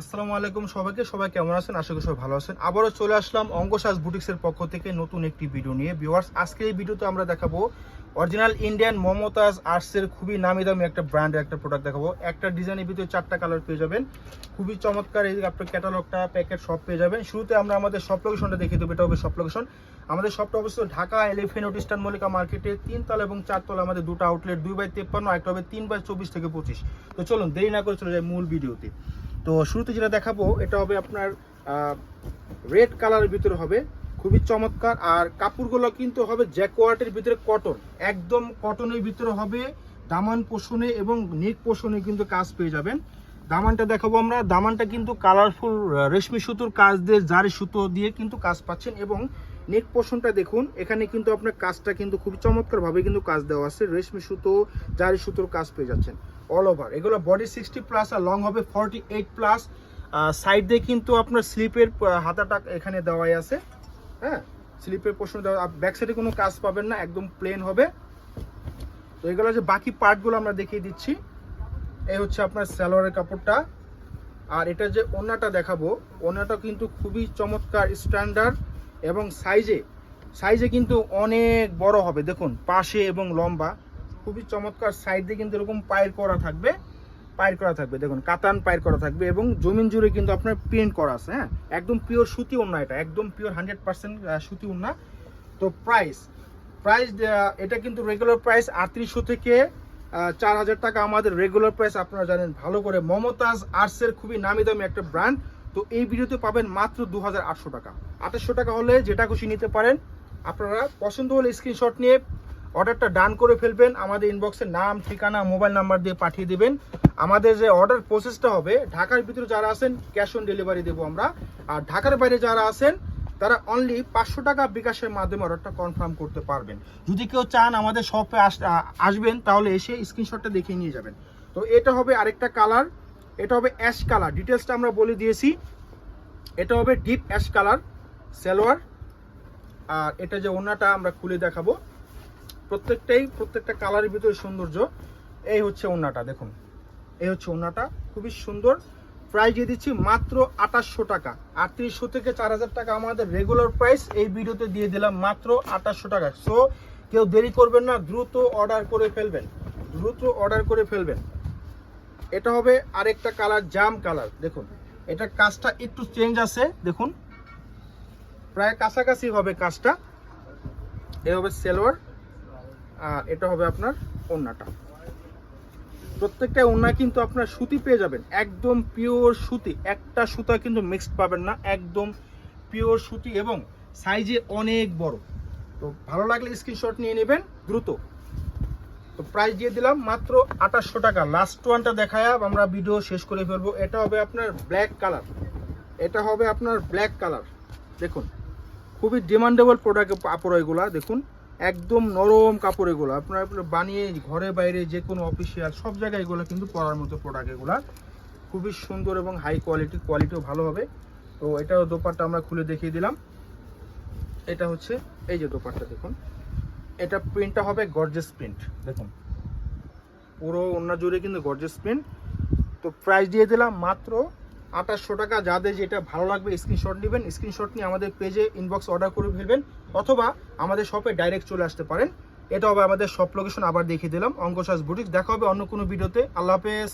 আসসালামু আলাইকুম সবাইকে, সবাই কেমন আছেন? আশা করি সবাই ভালো আছেন। আবারও চলে আসলাম অঙ্কশাস বুটিক্সের পক্ষ থেকে নতুন একটি ভিডিও নিয়ে। ভিউয়ার্স, আজকে এই ভিডিওতে আমরা দেখাবো অরিজিনাল ইন্ডিয়ান মমতাজ আর্টসের খুবই নামি দামি একটা ব্র্যান্ডের একটা প্রোডাক্ট দেখাবো। একটা ডিজাইনের ভিতরে চারটা কালার পেয়ে যাবেন। খুবই চমৎকার এই আপনার ক্যাটালগটা প্যাকেট সব পেয়ে যাবেন। শুরুতে আমরা আমাদের সব লোকেশনটা দেখিয়ে দেবো, এটা হবে সব লোকেশন আমাদের শপটা অবশ্য ঢাকা এলিফেন্ট ইস্টার্ন মল্লিকা মার্কেটে তিনতলা এবং চারতলা আমাদের দুটো আউটলেট দুই বাই তেপ্পান্ন একটা হবে তিন বাই চব্বিশ থেকে পঁচিশ। তো চলুন, দেরি না করে চলে যাই মূল ভিডিওতে। তো শুরুতে যেটা দেখাবো, এটা হবে আপনার রেড কালারের ভিতরে হবে, খুবই চমৎকার। আর কাপড়গুলো কিন্তু হবে জ্যাকোয়ার্টের ভিতরে কটন একদম কটনের ভিতরে হবে, দামান পোষণে এবং নেক পোষণে কিন্তু কাজ পেয়ে যাবেন। দামানটা দেখাবো আমরা। দামানটা কিন্তু কালারফুল রেশমি সুতোর কাজ দিয়ে, জারি সুতো দিয়ে কিন্তু কাজ পাচ্ছেন এবং নেক পোর্শনটা দেখুন, এখানে কিন্তু আপনার কাজটা কিন্তু খুব চমৎকার ভাবে কিন্তু কাজ দেওয়া আছে। রেশমি সুতো, জারি সুতোর কাজ পেয়ে যাচ্ছেন অল ওভার এগুলো বডি সিক্সটি প্লাস আর লং হবে ফর্টি এইট প্লাস সাইড দিয়ে কিন্তু আপনার স্লিপের হাতাটা এখানে দেওয়াই আছে। হ্যাঁ স্লিপের পোর্শন দেওয়া ব্যাক সাইডে কোনো কাজ পাবেন না, একদম প্লেন হবে। তো এগুলো যে বাকি পার্টগুলো আমরা দেখিয়ে দিচ্ছি। এই হচ্ছে আপনার সালোয়ারের কাপড়টা। আর এটা যে ওনাটা দেখাবো, ওনাটা কিন্তু খুবই চমৎকার স্ট্যান্ডার্ড এবং সাইজে সাইজে কিন্তু অনেক বড় হবে। দেখুন, পাশে এবং লম্বা, খুবই চমৎকার সাইড কিন্তু এরকম পায়ের করা থাকবে পায়ের করা থাকবে। দেখুন, কাতান পায়ের করা থাকবে এবং জমিন জুড়ে কিন্তু আপনার প্রিন্ট করা আছে হ্যাঁ? একদম পিওর সুতি ওন্না এটা, একদম পিওর হান্ড্রেড পার্সেন্ট সুতি ওন্না তো প্রাইস প্রাইস এটা কিন্তু রেগুলার প্রাইস আটত্রিশশো থেকে চার হাজার টাকা আমাদের রেগুলার প্রাইস আপনারা জানেন। ভালো করে মমতাজ আর্টসের খুবই নামি দামি একটা ব্র্যান্ড তো এই ভিডিওতে পাবেন মাত্র দু হাজার আটশো টাকা। আঠাশশো টাকা হলে যেটা খুশি নিতে পারেন। আপনারা পছন্দ হলে স্ক্রিনশট নিয়ে অর্ডারটা ডান করে ফেলবেন। আমাদের ইনবক্সে নাম, ঠিকানা মোবাইল নাম্বার দিয়ে পাঠিয়ে দেবেন। আমাদের যে অর্ডার প্রসেসটা হবে, ঢাকার ভিতরে যারা আছেন ক্যাশ অন ডেলিভারি দেবো আমরা। আর ঢাকার বাইরে যারা আছেন, তারা অনলি পাঁচশো টাকা বিকাশের মাধ্যমে অর্ডারটা কনফার্ম করতে পারবেন। যদি কেউ চান আমাদের শপে আসবেন, তাহলে এসে স্ক্রিনশটটা দেখিয়ে নিয়ে যাবেন। তো এটা হবে আরেকটা কালার এটা হবে অ্যাশ কালার ডিটেলসটা আমরা বলে দিয়েছি। এটা হবে ডিপ অ্যাশ কালার সালোয়ার। আর এটা যে ওনাটা আমরা খুলে দেখাবো, প্রত্যেকটাই, প্রত্যেকটা কালারের ভিতরে সৌন্দর্য, এই হচ্ছে ওনাটা দেখুন। এই হচ্ছে ওনাটা খুবই সুন্দর। প্রাইস দিয়ে দিচ্ছি মাত্র আঠাশশো টাকা। আটত্রিশশো থেকে চার হাজার টাকা আমাদের রেগুলার প্রাইস এই ভিডিওতে দিয়ে দিলাম মাত্র আঠাশশো টাকা। সো কেউ দেরি করবেন না, দ্রুত অর্ডার করে ফেলবেন। দ্রুত অর্ডার করে ফেলবেন। এটা হবে আরেকটা কালার, জাম কালার, দেখুন। এটা কাজটা একটু চেঞ্জ আছে, দেখুন। প্রায় কাছাকাছি হবে কাজটা। এ হবে সেলোয়ার, আর এটা হবে আপনার ওন্নাটা। প্রত্যেকটা ওন্না কিন্তু আপনার সুতি পেয়ে যাবেন। একদম পিওর সুতি, একটা সুতা কিন্তু মিক্সড পাবেন না। একদম পিওর সুতি এবং সাইজে অনেক বড়। তো ভালো লাগলে স্ক্রিনশট নিয়ে নেবেন দ্রুত। তো প্রাইস দিয়ে দিলাম মাত্র আঠাশশো টাকা। লাস্ট ওয়ানটা দেখায় আমরা ভিডিও শেষ করে ফেলব। এটা হবে আপনার ব্ল্যাক কালার এটা হবে আপনার ব্ল্যাক কালার দেখুন। খুবই ডিমান্ডেবল প্রোডাক্ট কাপড় এগুলা দেখুন, একদম নরম কাপড় এগুলো আপনার বানিয়ে ঘরে বাইরে যে কোনো অফিসিয়াল সব জায়গায় এগুলো কিন্তু পরার মতো প্রোডাক্ট এগুলা। খুবই সুন্দর এবং হাই কোয়ালিটি কোয়ালিটিও ভালো হবে। তো এটাও দোপারটা আমরা খুলে দেখিয়ে দিলাম। এটা হচ্ছে, এই যে দোপারটা দেখুন। এটা প্রিন্টটা হবে গর্জেস প্রিন্ট দেখুন। পুরো অন্য জুড়ে কিন্তু গর্জেস প্রিন্ট তো প্রাইস দিয়ে দিলাম মাত্র আঠাশশো টাকা। যাদের যেটা ভালো লাগবে স্ক্রিনশট নেবেন। স্ক্রিনশট নিয়ে আমাদের পেজে ইনবক্স অর্ডার করে ফেলবেন। অথবা আমাদের শপে ডাইরেক্ট চলে আসতে পারেন। এটা হবে আমাদের শপ লোকেশন আবার দেখিয়ে দিলাম। অঙ্কশাস বুটিক দেখা হবে অন্য কোনো ভিডিওতে আল্লাহ হাফেজ।